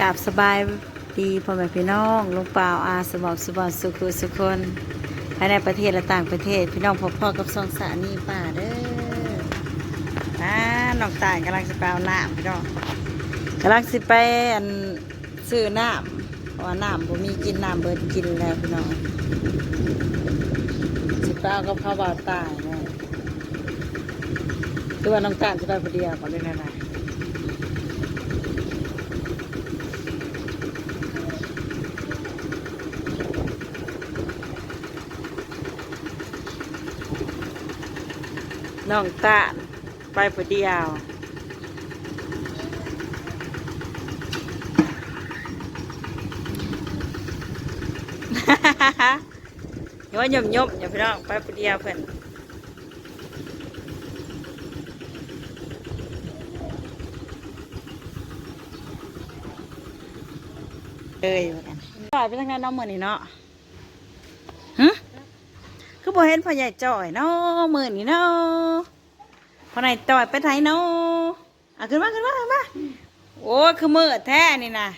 กราบสบายดีพ่อแม่พี่น้องลุงเปล่าอาสมองสุบสุขุสุคนภายในประเทศและต่างประเทศ พี่น้องพ่อพ่อกับสองสานีป่าเด้ออ่าน้องตายกำลังสิไปเอาน้ำพี่น้องกำลังสิไปอันซื้อน้ำเพราะว่าน้ำผมมีกินน้ำเบิดกินแล้วพี่น้องสิไปเอากับข้าวบาวตายเลยคือว่าน้องตาลจะไปคนเดียวก่อนเลยนนะ น้องตาลไปผู้เดียวอย่าว่าหย่อมยมอย่าพี่น้องไปผู้เดียวเพิ่นเอ้ยว่ากันจ่อยไปทางนั้นเน้องมือนี่เนาะฮะคือ บ่เห็นพ่อใหญ่จ่อยเนาะมือนี่เนาะพ่อไหนจ่อยไปไทยเนาะอะขึ้นมาขึ้นมาขึ้นมาโอ้คือมือแท้นี่นะ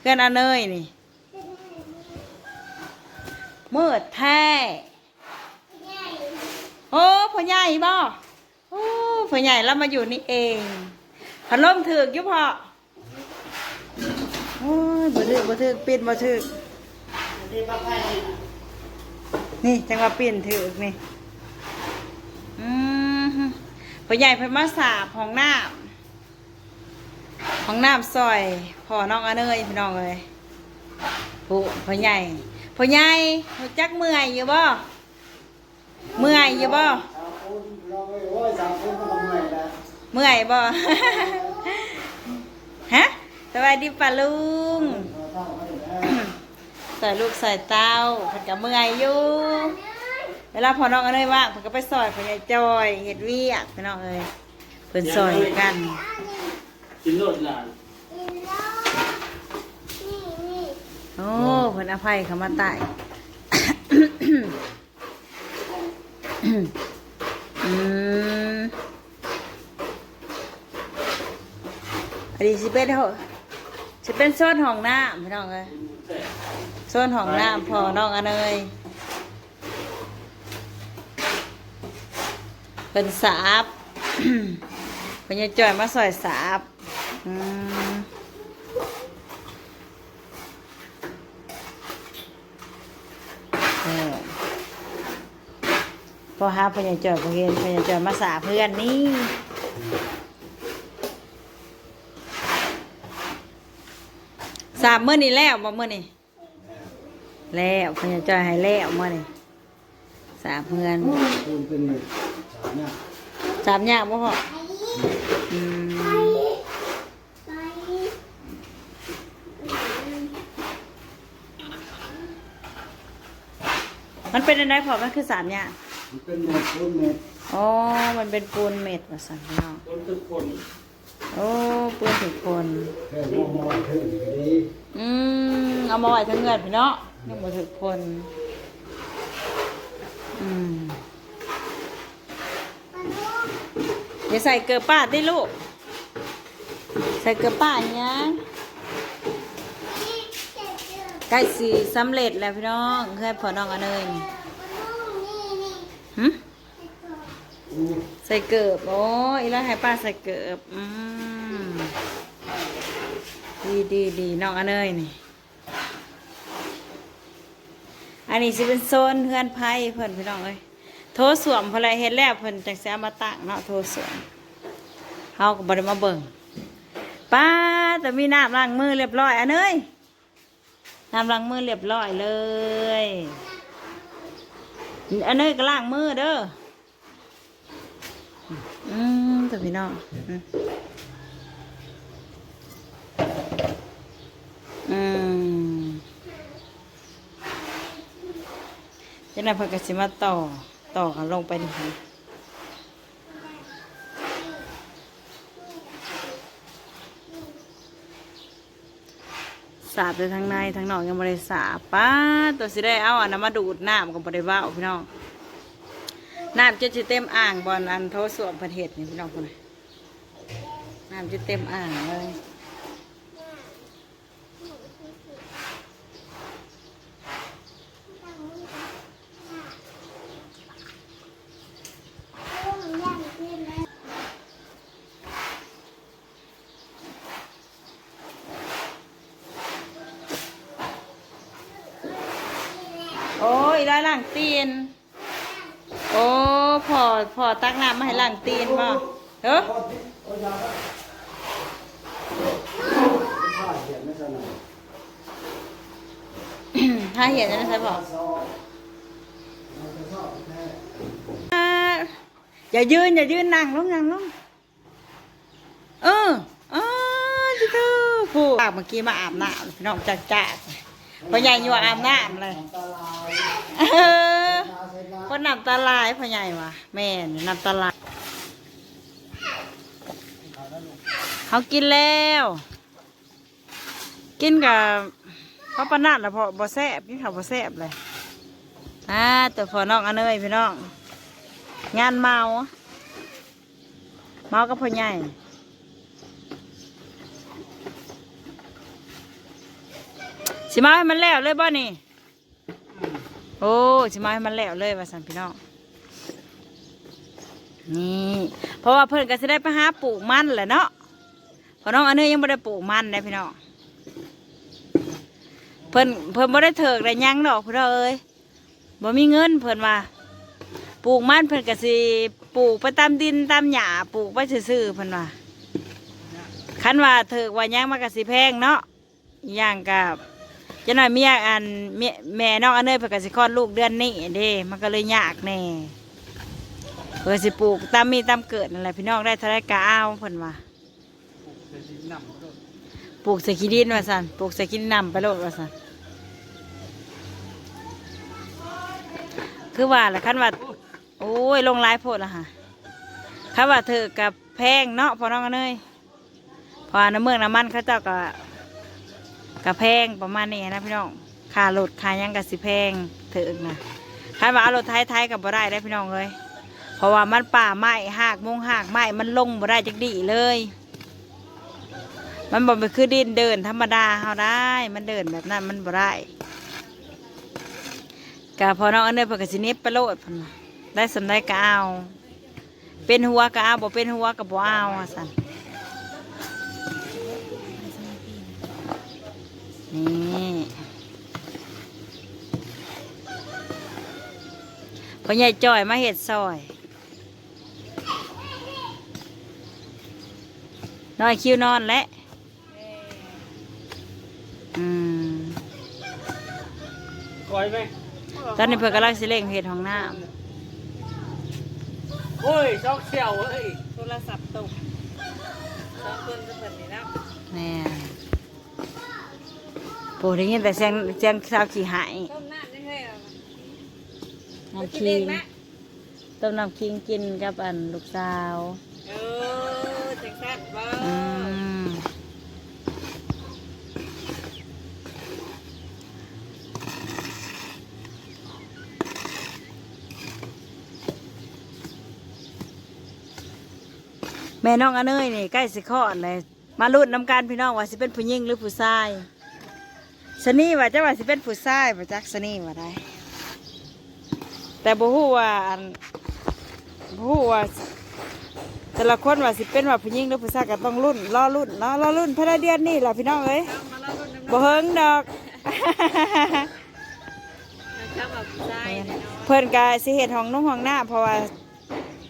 เพื่อนอาเนยนี่มือแท้โอ้พ่อใหญ่บ่โอ้พ่อใหญ่เรามาอยู่นี่เองพัดลมถึกอยู่พอโอ้ยบ่ถึกบ่ถึกปิดบ่ถึก นี่จังหวะเปลี่ยนถือกนี่อืมฮึพ่อใหญ่เพิ่นมาสาบห้องน้ำห้องน้ำซอยพ่อน้องอเนยพี่น้องเลยโอ้พ่อใหญ่พ่อใหญ่รู้จักเมื่อยอยู่บ่เมื่อยอยู่บ่เมื่อยบ่ฮะสวัสดีป้าลุง ใส่ลูกใส่เต้าเพิ่นก็เมื่อยอยู่เวลาพอน้องเอ้ยว่างเพิ่นก็ไปซอยพ่อใหญ่จอยเฮ็ดเวียกพี่น้องเอ้ยเพิ่นซอยกัน กินโลดหลานโอ้เพิ่นอภัยเขามาตาย อืมอันนี้สิเป็นเฮาสิเป็นโซนห้องน้ำพี่น้องเอ้ย แต่โซนห้องน้ำพอน้องอเนยเป็นสาบเป็นยาจ่อยมาซอยสาบอืมเออพอหาพญาจ่อยพอเห็นพญาจ่อยมาสาเพื่อนนี่สาบเมื่อนี้แล้วบ่เมื่อนี้ แล้วพญาจอยให้แล้วมาเนี่ยสามเพื่อนคุณเป็นหนึ่งสามเนี่ยสามอย่างบ่พออืมมันเป็นอะไรพอมันคือสามอย่างมันเป็นเม็ดคุณเม็ดอ๋อ มันเป็นปูนเม็ดว่าสั่งเนาะคนทุกคน โอ้ ปูนถึงคนแค่มอมอเถิงก็ดีอืม เอามาไว้ทั้งเงินพี่เนาะ ยังบ่ถึงคน อืมเดี๋ยวใส่เกลือป้าได้ลูก ใส่เกลือป้าอย่างนี้ใกล้สีสำเร็จแล้วพี่น้องเพื่อนพอน้องอนเนยนี่หึใส่เกลือโอ้ยแล้วให้ป้าใส่เกลืออืมดีดีดีน้องอนเนยนี่ อันนี้สิเป็นโซนเพื่อนไพ่เพื่อนพี่น้องเอ้ยโทสวมเพนอะไรเห็นแล้วเพิ่อนจังสิเอามาตั้งเนาะโทสวมเฮาก็บ่ได้มาเบิ่งป้าแต่มีน้ำล้างมือเรียบร้อยอันเอ้ยน้ำล้างมือเรียบร้อยเลยอันเอ้ยก็ล้างมือเด้ออืมแต่พี่น้องอืมอืม เจ้าหน้าที่ก็สิมาต่อต่อกันลงไปนี่สาบไปทางในทางนอกยังบริสาบป้าตัวสิได้เอาอันนั้นมาดูดน้ำกับบริว้าพี่น้องน้ำจะจะเต็มอ่างบอลอันโทสวมประเทศนี่พี่น้องคนน่ะน้ำจะเต็มอ่างเลย ยร้อยล่างตีน โอ้พอพอตักน้ำมาให้หล่างตีนบ่เออเอายาละผ้อถ้าเห็นนะใช่ปะซอยเราจะชอบแท้อย่ายืนอย่ายืนนั่งลงนั่งลงเออเออจิเตผู้ปากเมื่อกี้มาอาบน้ำพี่น้องจักจักพ่อใหญ่อยู่อาบน้ำเลย คนน้ำตาลายพ่อใหญ่วะแม่นน้ำตาลายเขากินแล้ว กินกับเขาปนาดแล้วพอบ่แซบกินข้าวบ่แซบเลยอ่าตัวพอน้องอันเนยพี่น้อง งานเมา เมากับพ่อใหญ่สิมาให้มันแล้วเลยบ่นี่ โอ้สิมาให้มันแล้วเลยว่าสันพี่น้องนี่เพราะว่าเพิ่อนก็จะได้ไปหาปลูกมันแหละเนาะพอน้องอันเนยยังไม่ได้ปลูกมันเลยพี่น้องเพิ่นเพิ่นบ่ได้เถิกได้หยังดอกพี่น้องเอ้ยบ่มีเงินเพิ่นว่าปลูกมันเพิ่นก็สิปลูกไปตามดินตามหญ้าปลูกไปซื่อๆเพิ่นว่าคันว่าเถิกว่ายังมันก็สิแพงเนาะอย่างกับ จะหน่อยเมียอันเมียแม่น้องอันเนยเพิ่นก็สิคลอดลูกเดือนนี้เด้มันก็เลยยากแน่เพิ่นสิปลูกตามมีตามเกิดนั่นแหละพี่น้องได้เท่าไรก็เอาเพิ่นว่าปลูกใส่ขี้ดินว่าซั่นปลูกใส่ขี้ดินนำไปโลดว่าซั่นคือว่าแหละคันว่าโอ้ยลงหลายโพดละค่ะคันว่าเธอกับแพงเนาะพอน้องกันเลยพอน้ำเมืองน้ำมันเขาเจ้าก็ กับแพงประมาณนี้นะพี่น้องค่ารถค่ายังกับสิแพงเถิงนะคันว่าเอารถไทยไทยๆกับบ่ได้ได้พี่น้องเลย เพราะว่ามันป่าไม้หากมงหากไม้มันลงบ่ได้จักดีเลย มันบ่เป็นคือดินเดินธรรมดาเฮาได้ มันเดินแบบนั้นมันบ่ได้กะพอน้องอันเนยเพิ่นก็สินิบไปโลดเพิ่นได้สำได้ก็เอา เป็นหัวก็เอาบ่เป็นหัวก็บ่เอาสั่น นี่พ่อใหญ่จ้อยมาเฮ็ดซอย น้อยคิวนอนแล้วอืมคอยไหมตอนนี้เพื่อนกำลังสิเล่งเห็ดของน้โอ้ยชอกเชี่ยวเอ้ยำโทรศัพท์ตกสองคนจะเปิดนี่แล้วแม่ โปรได้ยินแต่เสียงเสียงสาวขี่หายต้มน้ำได้เลยเหรอน้ำคิงต้มน้ำคิงกินกับอันลูกสาวเออจังสันบ่อืมแม่น้องอเนยนี่ใกล้สิคลอดเลยมาลุ้นน้ำกันพี่น้องว่าสิเป็นผู้หญิงหรือผู้ชาย สนี่ว่าจะว่าสิเป็นผู้ชายประจักสนี่ว่าได้ แต่บ่ฮู้ว่าอันบ่ฮู้ว่าแต่ละคนว่าสิเป็นว่าผู้หญิงหรือผู้ชายก็ต้องรุ่นรอรุ่นเนาะรอรุ่นภายในเดือนนี้แหละพี่น้องเอ้ยมาเล่าเรื่องน้ำบ่เฮิงดอกนะครับแบบผู้ชายเนี่ยเนาะเพิ่นก็สิเฮ็ดห้องนุ่งห้องน้ำเพราะว่า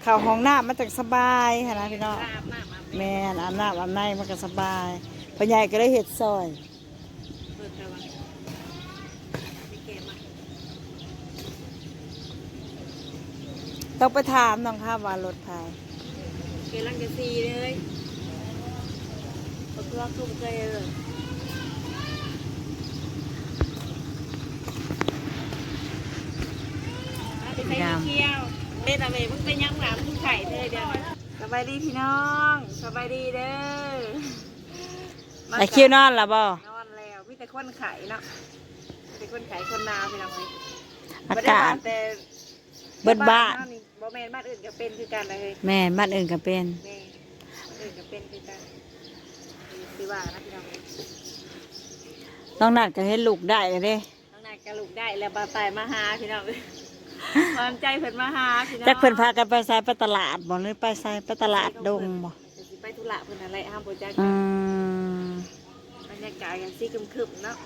เข้าห้องน้ำมันจังสบายหั้นนะพี่น้องอาบน้ำอาบแม่นอาบน้ำอาบในมันก็สบายพ่อใหญ่ก็เลยเฮ็ดซอย เปิดแต่ว่าไม่เกมอะ ต้องไปถามน้องค่ะว่ารถไผเกลังจะซีเลยเอาตัวคุ้มใจเลยไปใส่เที่ยวเล่นอะไรมึงไปยังหลามมึงไข่เธอเดียวสบายดีพี่น้องสบายดีเด้อไอ้คิวนอนล่ะบ่นอนแล้วมีแต่คนไข่เนาะมีแต่คนไข่คนนาพี่น้องเลยอาบ่ได้กาศว่แต่เบิดบ้านเฮนี่ บ่แม่นบ้านอื่นก็เป็นคือกันเลยแม่นบ้านอื่นก็เป็นแม่บ้านอื่นก็เป็นคือกันคือว่านะพี่น้องเอ้ยต้องนัดก็เฮ็ดลูกได้เด้น้องนายกระลูกได้แล้วบาตายมาหาพี่น้องเอ้ยความใจเพิ่นมาหาพี่น้องจักเพิ่นพากันไปไสไปตลาดบ่หรือไปไสไปตลาดดงบ่เดี๋ยวสิไปธุระเพิ่นอะไรห้ามบ่จักอืมบรรยากาศอย่างซี่ครึมๆเนาะ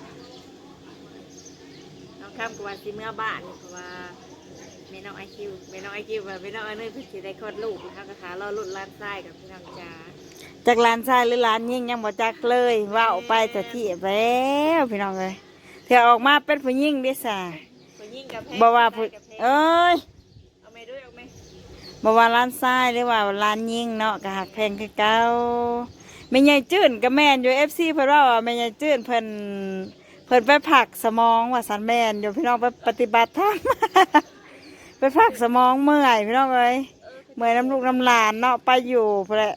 น้องข้ามกว่าสิเมื่อบ้านเพราะว่าแม่น้องไอคิวแม่น้องไอคิวแบบแม่น้องไอเนยเพิ่งสิได้คลอดลูกนะคะกระถารอรุ่นล้านไส้กับพี่น้องจ้าจากร้านชายหรือร้านยิ่งยังบ่จักเลยว่าออกไปแต่ที่แล้วพี่น้องเลยเธอออกมาเป็นผู้ยิ่งเด้สาผู้หญิงกับเพศบ่ว่าผู้ชยกับเพศเอ้ยเอาไหมด้วยเอาไหมบ่ว่าร้านทรายหรือว่าร้านยิ่งเนาะก็หักแพงคือเก่าแม่ใหญ่จื้นก็แม่นอยู่ FC เพิ่นว่าว่าแม่ใหญ่จื้นเพิ่นเพิ่นไปผักสมองว่าสันแม่นอยู่พี่น้องไปปฏิบัติธรรม ไปผักสมองเมื่อยพี่น้องเอ้ยเมื่อยน้ำลูกน้ำหลานเนาะไปอยู่พุ่นแหละ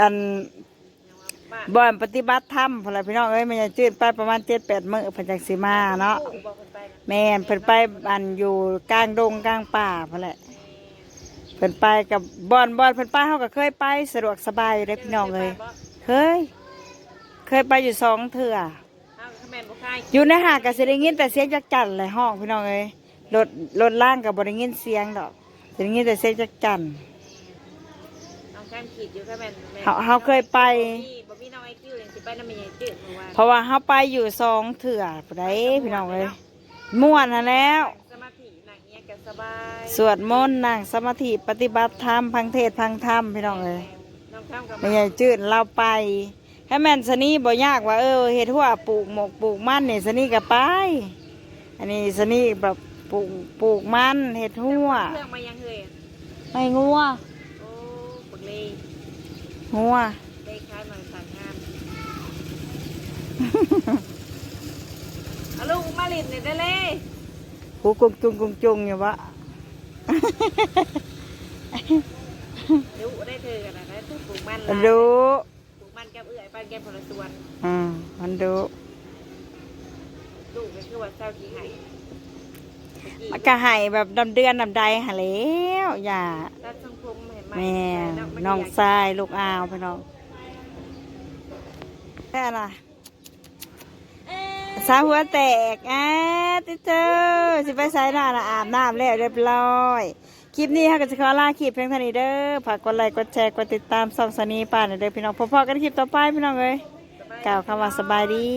อันบ้านบ่อนปฏิบัติธรรมพุ่นแหละพี่น้องเอ้ยแม่ใหญ่จื้นไปประมาณ7-8มื้อเพิ่นจังสิมาเนาะลูกบอกคนไปนะแม่นเพิ่นไปอันอยู่กลางดงกลางป่าพุ่นแหละเพิ่นไปกับบอนบอนเพิ่นไปเฮาก็เคยไปสะดวกสบายอยู่ได้อพี่น้องเลยเคย เคยไปอยู่สองเถื่อเอาขแมนบุคายอยู่ในหาดก็สิได้ยินแต่เสียงจักจั่นเลยห้องพี่น้องเอ้ย รถรถล่างก็บ่ได้ยินเสียงดอกสิได้ยินแต่เสียงจักจั่นน้องแก้มขีดอยู่ขแมนแม่เฮาเฮาเคยไป บ่มีน้องไอคิวเลยสิไปน้ำมันใหญ่จืดเมื่อวานเพราะว่าเฮาไปอยู่สองเถื่อผู้ใดพี่น้องเอ้ยม่วนนั่นแล้ว สมาธิหนังเงี้ยกันสบายสวดมนต์นั่งสมาธิปฏิบัติธรรมพังเทศน์พังธรรมพี่น้องเอ้ยน้องข้ามกับไม่ใช่จืดเราไปให้แม่นสนี่บ่ยากว่าเออเฮ็ดหัวปลูกหมกปลูกมันนี่สนี่ก็ไป อันนี้สนี่แบบ ปลูกปลูกมันเฮ็ดหัวเครื่องมายังเฮยไม่งัวโอ้ปักเลยหัวได้คล้ายมาสั่งงานเอาลูกมาลินเนี่ยได้เลยหูกุงจุงกุงจุงอยู่วะดูได้เธอกันนะได้ปลูกมันมันรู้ปลูกมันกับเอื่อยไปแกมผลส่วนอืมมันรู้ลูกก็คือว่าเจ้าขี้ไห่ตะกี้ มันก็ให้แบบดำเดือนดำใดหาแล้วอย่าตัดทรงผมเห็นไหมแม่ล้วมัน้องยากทรายลูกอาวพี่น้องแค่น่ะสาวหัวแตกอะติเจอสิไปใส่หน้าน่ะอาบน้ำแล้วเรียบร้อยคลิปนี้ค่ะก็จะขอลาคลิปเพียงเท่านี้เด้อฝากกดไลค์กดแชร์กดติดตามส่องสนีป่านเด้อพี่น้องพบๆกันคลิปต่อไปพี่น้องเอ้ยกล่าวคำว่าสบายดี